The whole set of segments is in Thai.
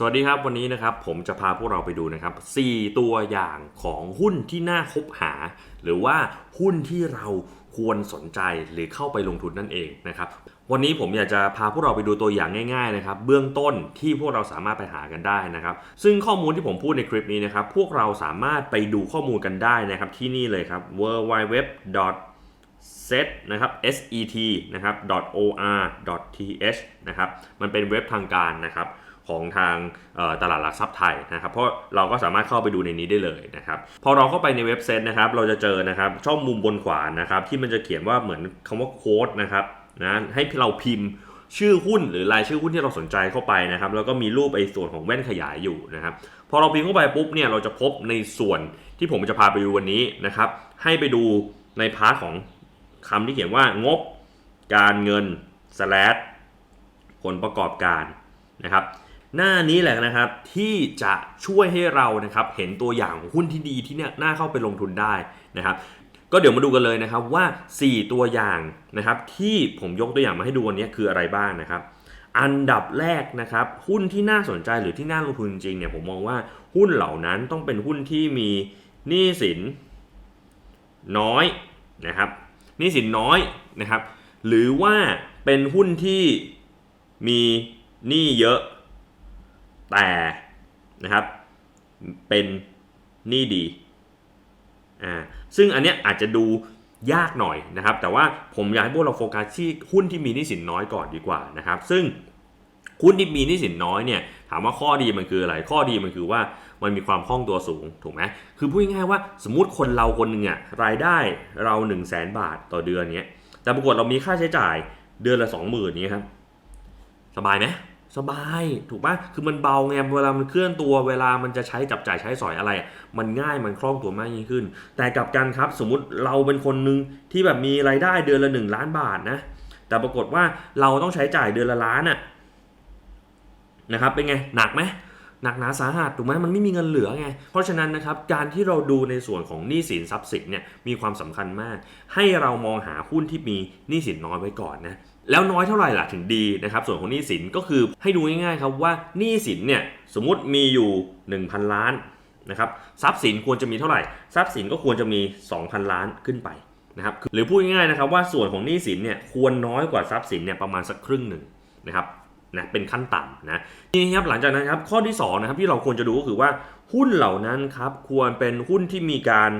สวัสดีครับวันนี้นะครับผมจะพาพวกเราไปดูนะครับ 4 ตัวอย่างของหุ้นที่น่าคบหา หรือว่าหุ้นที่เราควรสนใจหรือเข้าไปลงทุนนั่นเองนะครับวันนี้ผมอยากจะพาพวกเราไปดูตัวอย่างง่ายๆนะครับเบื้องต้นที่พวกเราสามารถไปหากันได้นะครับ ซึ่งข้อมูลที่ผมพูดในคลิปนี้นะครับ พวกเราสามารถไปดูข้อมูลกันได้นะครับที่นี่เลยครับ w w w set นะครับ set นะครับ or th นะครับมันเป็นเว็บทางการนะครับ ของทางตลาดหลักทรัพย์ไทยนะครับ เพราะเราก็สามารถเข้าไปดูในนี้ได้เลยนะครับพอเราเข้าไปในเว็บไซต์นะครับเราจะเจอนะครับช่องมุมบนขวานะครับที่มันจะเขียนว่าเหมือนคำว่าโค้ดนะครับนะให้เราพิมพ์ชื่อหุ้นหรือรายชื่อหุ้นที่เราสนใจเข้าไปนะครับ แล้วก็มีรูปไอ้ส่วนของแว่นขยายอยู่นะครับ พอเราพิมพ์เข้าไปปุ๊บเนี่ยเราจะพบในส่วนที่ผมจะพาไปดูวันนี้นะครับ ให้ไปดูในพาร์ทของคำที่เขียนว่างบ การเงิน slash ผลประกอบการนะครับ หน้านี้แหละนะครับที่จะช่วยให้เรานะครับเห็นตัวอย่างหุ้นที่ดีที่เนี่ยน่าเข้าไปลงทุนได้นะครับก็เดี๋ยวมาดูกันเลยนะครับว่า 4 ตัวอย่างนะครับที่ผมยกตัวอย่างมาให้ดูวันนี้คืออะไรบ้างนะครับ อันดับแรกนะครับหุ้นที่น่าสนใจหรือที่น่าลงทุนจริงเนี่ยผมมองว่าหุ้นเหล่านั้นต้องเป็นหุ้นที่มีหนี้สินน้อยนะครับหนี้สินน้อยนะครับ หรือว่าเป็นหุ้นที่มีหนี้เยอะ แต่นะครับเป็นหนี้ดีอ่าซึ่งอันเนี้ยอาจจะดูยากหน่อยนะครับ แต่ว่าผมอยากให้พวกเราโฟกัสที่หุ้นที่มีหนี้สินน้อยก่อนดีกว่านะครับ ซึ่งหุ้นที่มีหนี้สินน้อยเนี่ยถามว่าข้อดีมันคืออะไร ข้อดีมันคือว่ามันมีความคล่องตัวสูงถูกไหมคือพูดง่ายๆว่าสมมติคนเราคนหนึ่งอะรายได้เรา 1 0 0 0 0แบาทต่อเดือนเนี้ยแต่ปรากฏเรามีค่าใช้จ่ายเดือนละ 20,000นี้ครับสบายไหม สบายถูกปะคือมันเบาไงเวลามันเคลื่อนตัวเวลามันจะใช้จับจ่ายใช้สอยอะไร มันง่ายมันคล่องตัวมากยิ่งขึ้น แต่กับกันครับสมมุติเราเป็นคนหนึ่งที่แบบมีรายได้เดือนละ 1 ล้านบาทนะ แต่ปรากฏว่าเราต้องใช้จ่ายเดือนละล้านอะนะครับเป็นไงหนักไหมหนักหนาสาหัสถูกไหมมันไม่มีเงินเหลือไง เพราะฉะนั้นนะครับการที่เราดูในส่วนของหนี้สินทรัพย์สินเนี่ยมีความสำคัญมาก ให้เรามองหาหุ้นที่มีหนี้สินน้อยไว้ก่อนนะ แล้วน้อยเท่าไหร่ล่ะถึงดีนะครับ ส่วนของหนี้สินก็คือให้ดูง่ายๆครับว่าหนี้สินเนี่ยสมมติมีอยู่ 1,000 ล้านนะครับทรัพย์สินควรจะมีเท่าไหร่ ทรัพย์สินก็ควรจะมี 2,000 ล้านขึ้นไปนะครับหรือพูดง่ายๆนะครับว่าส่วนของหนี้สินเนี่ยควรน้อยกว่าทรัพย์สินเนี่ยประมาณสักครึ่งหนึ่งนะครับนะเป็นขั้นต่ำนะทีนี้ครับหลังจากนั้นครับข้อที่สองนะครับที่เราควรจะดูก็คือว่าหุ้นเหล่านั้นครับควรเป็นหุ้นที่มีการ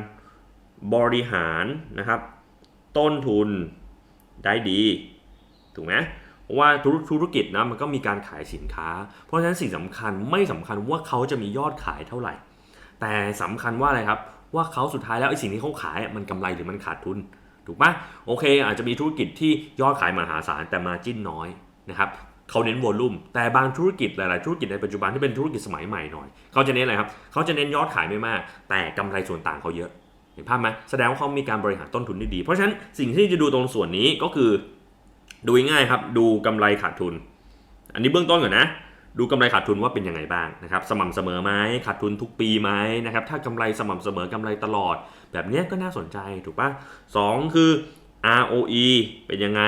บริหารนะครับ ต้นทุนได้ดี ถูกไหมเพราะว่าธุรธุรกิจนะมันก็มีการขายสินค้า เพราะฉะนั้นสิ่งสำคัญไม่สำคัญว่าเขาจะมียอดขายเท่าไหร่ แต่สำคัญว่าอะไรครับว่าเขาสุดท้ายแล้วไอ้สิ่งที่เขาขายมันกำไรหรือมันขาดทุน ถูกปะโอเค อาจจะมีธุรกิจที่ยอดขายมหาศาลแต่มาจิ้นน้อยนะครับเขาเน้นวอลลุ่มแต่บางธุรกิจหลาย ๆ ธุรกิจในปัจจุบันที่เป็นธุรกิจสมัยใหม่หน่อยเขาจะเน้นอะไรครับเขาจะเน้นยอดขายไม่มาก แต่กำไรส่วนต่างเขาเยอะเห็นภาพไหมแสดงว่าเขามีการบริหารต้นทุนได้ดี เพราะฉะนั้นสิ่งที่จะดูตรงส่วนนี้ก็คือ ดูง่ายครับ ดูกำไรขาดทุน อันนี้เบื้องต้นก่อนนะ ดูกำไรขาดทุนว่าเป็นยังไงบ้างนะครับ สม่ำเสมอไหมขาดทุนทุกปีไหมนะครับ ถ้ากำไรสม่ำเสมอกำไรตลอด แบบนี้ก็น่าสนใจถูกปะสองคือ ROE เป็นยังไง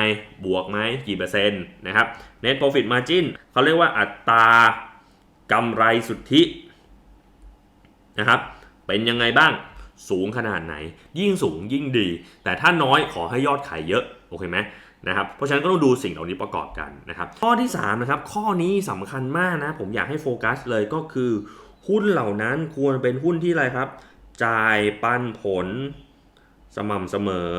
บวกไหมกี่เปอร์เซ็นต์นะครับ Net Profit Margin เขาเรียกว่าอัตรากำไรสุทธินะครับ เป็นยังไงบ้าง สูงขนาดไหน ยิ่งสูงยิ่งดี แต่ถ้าน้อยขอให้ยอดขายเยอะ โอเคไหม นะครับเพราะฉะนั้นก็ต้องดูสิ่งเหล่านี้ประกอบกันนะครับข้อที่3นะครับข้อนี้สำคัญมากนะผมอยากให้โฟกัสเลยก็คือ หุ้นเหล่านั้นควรเป็นหุ้นที่อะไรครับ จ่ายปันผลสม่ำเสมอ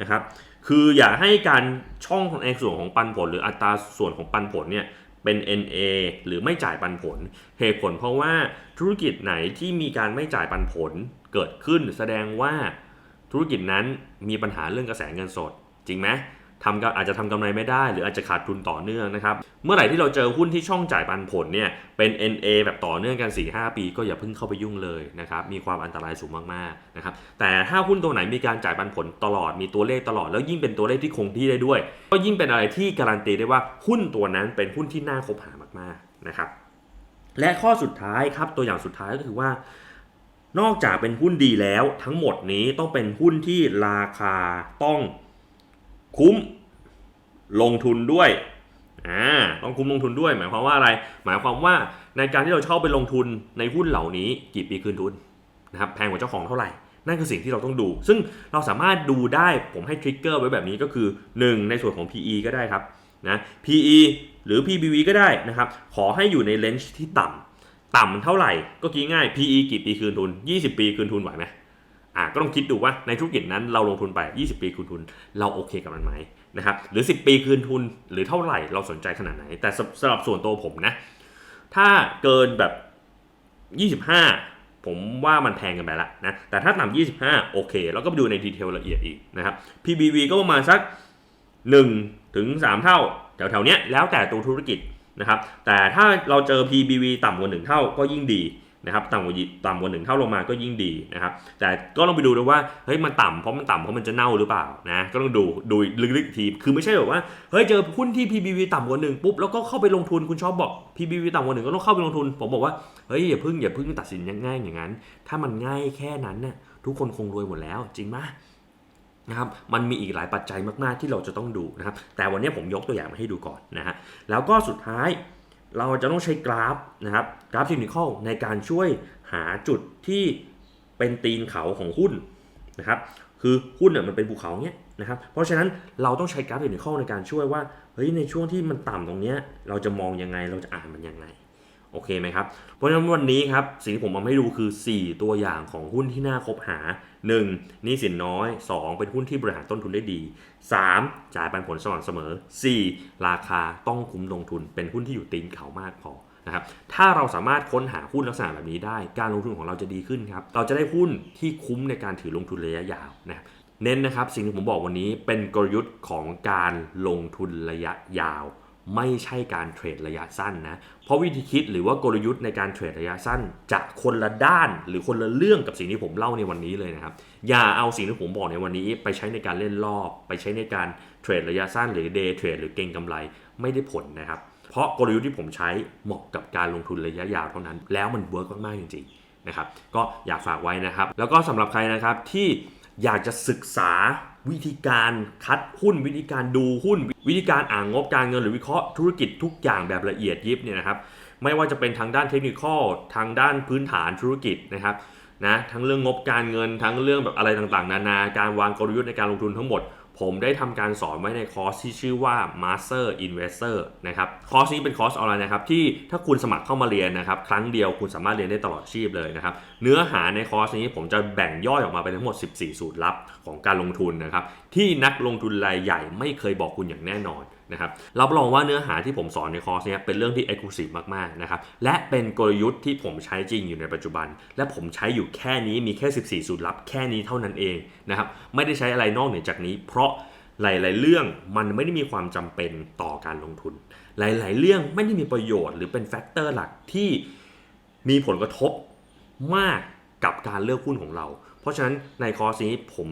นะครับคืออย่าให้การช่องของในส่วนของปันผล หรืออัตราส่วนของปันผลเนี่ยเป็น NA หรือไม่จ่ายปันผล เหตุผลเพราะว่าธุรกิจไหนที่มีการไม่จ่ายปันผลเกิดขึ้น แสดงว่าธุรกิจนั้นมีปัญหาเรื่องกระแสเงินสด จริงไหม ทำก็อาจจะทำกำไรไม่ได้ หรืออาจจะขาดทุนต่อเนื่องนะครับ เมื่อไหร่ที่เราเจอหุ้นที่ช่องจ่ายปันผลเนี่ยเป็น NA แบบต่อเนื่องกัน 4-5 ปี ก็อย่าเพิ่งเข้าไปยุ่งเลยนะครับมีความอันตรายสูงมากๆนะครับแต่ถ้าหุ้นตัวไหนมีการจ่ายปันผลตลอดมีตัวเลขตลอด แล้วยิ่งเป็นตัวเลขที่คงที่ได้ด้วย ก็ยิ่งเป็นอะไรที่การันตีได้ว่าหุ้นตัวนั้นเป็นหุ้นที่น่าคบหามากๆนะครับและข้อสุดท้ายครับตัวอย่างสุดท้ายก็คือว่า นอกจากเป็นหุ้นดีแล้วทั้งหมดนี้ต้องเป็นหุ้นที่ราคาต้อง คุ้มลงทุนด้วยอ่าต้องคุ้มลงทุนด้วย หมายความว่าอะไร หมายความว่าในการที่เราเช่าไปลงทุนในหุ้นเหล่านี้กี่ปีคืนทุนนะครับแพงกว่าเจ้าของเท่าไหร่นั่นคือสิ่งที่เราต้องดู ซึ่งเราสามารถดูได้ผมให้ทริกเกอร์ไว้แบบนี้ก็คือ 1 ในส่วนของ PE ก็ได้ครับนะ PE หรือ PBV ก็ได้นะครับ ขอให้อยู่ในเลนจ์ที่ต่ำต่ำเท่าไหร่ก็คิดง่าย PE กี่ปีคืนทุน 20 ปีคืนทุนไหวไหม อ่าก็ต้องคิดดูว่าในธุรกิจนั้นเราลงทุนไป 20 ปีคืนทุน เราโอเคกับมันไหมนะครับหรือ 10 ปีคืนทุนหรือเท่าไหร่เราสนใจขนาดไหน แต่สำสำหรับส่วนตัวผมนะ ถ้าเกินแบบ 25 ผมว่ามันแพงกันไปละนะแต่ถ้าต่ำ25 โอเค แล้วก็ไปดูในดีเทลละเอียดอีกนะครับ PBV ก็ประมาณสัก1ถึง3เท่าแถวๆเนี้ยแล้วแต่ตัวธุรกิจนะครับแต่ถ้าเราเจอ PBV ต่ำกว่า 1 เท่าก็ยิ่งดี นะครับต่ำกว่าต่ำกว่า1เท่าลงมาก็ยิ่งดีนะครับ แต่ก็ต้องไปดูด้วยว่าเฮ้ยมันต่ำเพราะมันต่ำเพราะมันจะเน่าหรือเปล่านะก็ต้องดูดูลึกๆทีคือไม่ใช่แบบว่าเฮ้ยเจอหุ้นที่ PBV ต่ำกว่าหนึ่งปุ๊บแล้วก็เข้าไปลงทุนคุณชอบบอก PBV ต่ำกว่าหนึ่งก็ต้องเข้าไปลงทุน ผมบอกว่าเฮ้ยอย่าพึ่งอย่าพึ่งตัดสินง่ายๆอย่างนั้น ถ้ามันง่ายแค่นั้นน่ะทุกคนคงรวยหมดแล้วจริงไหมนะครับมันมีอีกหลายปัจจัยมากๆที่เราจะต้องดูนะครับแต่วันนี้ผมยกตัวอย่างมาให้ดูก่อนนะฮะแล้วก็สุดท้าย เราจะต้องใช้กราฟนะครับกราฟเทคนิคอลในการช่วยหาจุดที่เป็นตีนเขาของหุ้นนะครับคือหุ้นเนี่ยมันเป็นภูเขาเนี้ยนะครับเพราะฉะนั้นเราต้องใช้กราฟเทคนิคอลในการช่วยว่าเฮ้ยในช่วงที่มันต่ำตรงเนี้ยเราจะมองยังไงเราจะอ่านมันยังไง โอเคไหมครับเพราะฉะนั้นวันนี้ครับสิ่งที่ผมมาให้ดูคือ 4 ตัวอย่างของหุ้นที่น่าคบหา 1. หนี้สินน้อย 2. เป็นหุ้นที่บริหารต้นทุนได้ดี 3. จ่ายปันผลสม่ำเสมอ 4. ราคาต้องคุ้มลงทุน เป็นหุ้นที่อยู่ตีนเขามากพอนะครับถ้าเราสามารถค้นหาหุ้นลักษณะแบบนี้ได้ การลงทุนของเราจะดีขึ้นครับเราจะได้หุ้นที่คุ้มในการถือลงทุนระยะยาวนะครับเน้นนะครับสิ่งที่ผมบอกวันนี้เป็นกลยุทธ์ของการลงทุนระยะยาว ไม่ใช่การเทรดระยะสั้นนะ เพราะวิธีคิดหรือว่ากลยุทธ์ในการเทรดระยะสั้นจะคนละด้านหรือคนละเรื่องกับสิ่งที่ผมเล่าในวันนี้เลยนะครับ อย่าเอาสิ่งที่ผมบอกในวันนี้ ไปใช้ในการเล่นรอบ ไปใช้ในการเทรดระยะสั้นหรือเดย์เทรดหรือเก็งกำไรไม่ได้ผลนะครับ เพราะกลยุทธ์ที่ผมใช้เหมาะกับการลงทุนระยะยาวเท่านั้น แล้วมันเวิร์กมากๆจริงๆนะครับ ก็อยากฝากไว้นะครับ แล้วก็สำหรับใครนะครับที่อยากจะศึกษา วิธีการคัดหุ้นวิธีการดูหุ้น วิธีการอ่านงบการเงินหรือวิเคราะห์ธุรกิจทุกอย่างแบบละเอียดยิบเนี่ยนะครับไม่ว่าจะเป็นทางด้านเทคนิคทางด้านพื้นฐานธุรกิจนะครับนะทั้งเรื่องงบการเงินทั้งเรื่องแบบอะไรต่างๆ นานาการวางกลยุทธ์ในการลงทุนทั้งหมด ผมได้ทำการสอนไว้ในคอร์สที่ชื่อว่า Master Investor นะครับคอร์สนี้เป็นคอร์สออนไลน์นะครับที่ถ้าคุณสมัครเข้ามาเรียนนะครับครั้งเดียวคุณสามารถเรียนได้ตลอดชีพเลยนะครับเนื้อหาในคอร์สนี้ผมจะแบ่งย่อยออกมาเป็นทั้งหมด 14 สูตรลับของการลงทุนนะครับที่นักลงทุนรายใหญ่ไม่เคยบอกคุณอย่างแน่นอนนะครับรับรองว่าเนื้อหาที่ผมสอนในคอร์สนี้เป็นเรื่องที่ Exclusive มากๆนะครับและเป็นกลยุทธ์ที่ผมใช้จริงอยู่ในปัจจุบัน และผมใช้อยู่แค่นี้มีแค่ 14 สูตรลับแค่นี้เท่านั้นเองนะครับไม่ได้ใช้อะไรนอกเหนือจากนี้เพราะ หลาย ๆ เรื่องมันไม่ได้มีความจำเป็นต่อการลงทุน หลาย ๆ เรื่องไม่ได้มีประโยชน์หรือเป็นแฟกเตอร์หลักที่มีผลกระทบมากกับการเลือกหุ้นของเรา เพราะฉะนั้นในคอร์สนี้ผม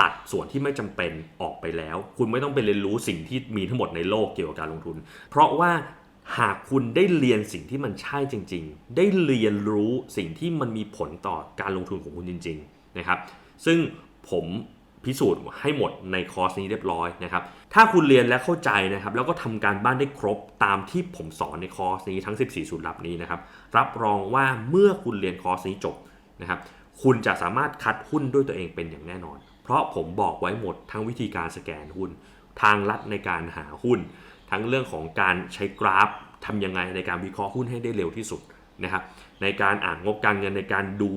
ตัดส่วนที่ไม่จำเป็นออกไปแล้ว คุณไม่ต้องไปเรียนรู้สิ่งที่มีทั้งหมดในโลกเกี่ยวกับการลงทุน เพราะว่าหากคุณได้เรียนสิ่งที่มันใช่จริง ๆ ได้เรียนรู้สิ่งที่มันมีผลต่อการลงทุนของคุณจริง ๆ นะครับ ซึ่งผม พิสูจน์ให้หมดในคอร์สนี้เรียบร้อยนะครับ ถ้าคุณเรียนและเข้าใจนะครับ แล้วก็ทำการบ้านได้ครบตามที่ผมสอนในคอร์สนี้ทั้ง 14 สูตรลับนี้นะครับ รับรองว่าเมื่อคุณเรียนคอร์สนี้จบนะครับ คุณจะสามารถคัดหุ้นด้วยตัวเองเป็นอย่างแน่นอน เพราะผมบอกไว้หมดทั้งวิธีการสแกนหุ้น ทางลัดในการหาหุ้น ทั้งเรื่องของการใช้กราฟทำยังไงในการวิเคราะห์หุ้นให้ได้เร็วที่สุดนะครับ ในการอ่านงบการเงินในการดู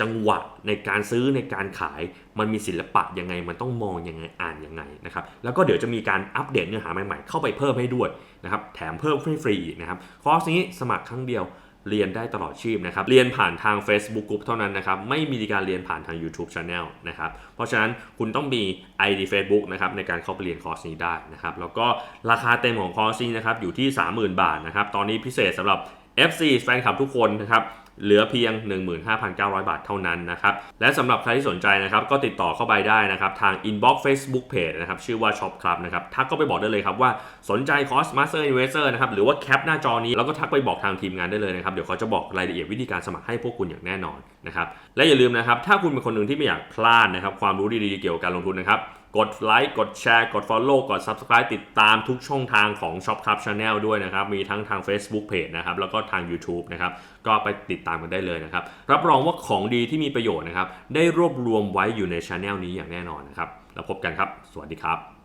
จังหวะในการซื้อในการขายมันมีศิลปะยังไงมันต้องมองยังไงอ่านยังไงนะครับแล้วก็เดี๋ยวจะมีการอัปเดตเนื้อหาใหม่ๆ เข้าไปเพิ่มให้ด้วยนะครับแถมเพิ่มฟรีๆนะครับคอร์สนี้สมัครครั้งเดียวเรียนได้ตลอดชีพนะครับ เรียนผ่านทาง Facebook Group เท่านั้นนะครับ ไม่มีการเรียนผ่านทาง YouTube Channel นะครับ เพราะฉะนั้นคุณต้องมี ID Facebook นะครับในการเข้าไปเรียนคอร์สนี้ได้นะครับ แล้วก็ราคาเต็มของคอร์สนี้นะครับอยู่ที่ 30,000 บาทนะครับ ตอนนี้พิเศษสำหรับ FC แฟนคลับทุกคนนะครับ เหลือเพียง 15,900 บาทเท่านั้นนะครับ และสำหรับใครที่สนใจนะครับ ก็ติดต่อเข้าไปได้นะครับ ทาง inbox Facebook Page นะครับ ชื่อว่า Shop Club นะครับ ทักก็ไปบอกได้เลยครับว่าสนใจคอร์ส Master Investor นะครับ หรือว่าแคปหน้าจอนี้ แล้วก็ทักไปบอกทางทีมงานได้เลยนะครับ เดี๋ยวเขาจะบอกรายละเอียดวิธีการสมัครให้พวกคุณอย่างแน่นอนนะครับ และอย่าลืมนะครับ ถ้าคุณเป็นคนหนึ่งที่ไม่อยากพลาดนะครับ ความรู้ดีๆเกี่ยวกับการลงทุนนะครับ กดไลค์กดแชร์กด Follow กด Subscribe ติดตามทุกช่องทางของ Shop Club Channel ด้วยนะครับ มีทั้งทาง Facebook Page นะครับ แล้วก็ทาง YouTube นะครับ ก็ไปติดตามกันได้เลยนะครับ รับรองว่าของดีที่มีประโยชน์นะครับ ได้รวบรวมไว้อยู่ในช anel นี้อย่างแน่นอนนะครับ แล้วพบกันครับ สวัสดีครับ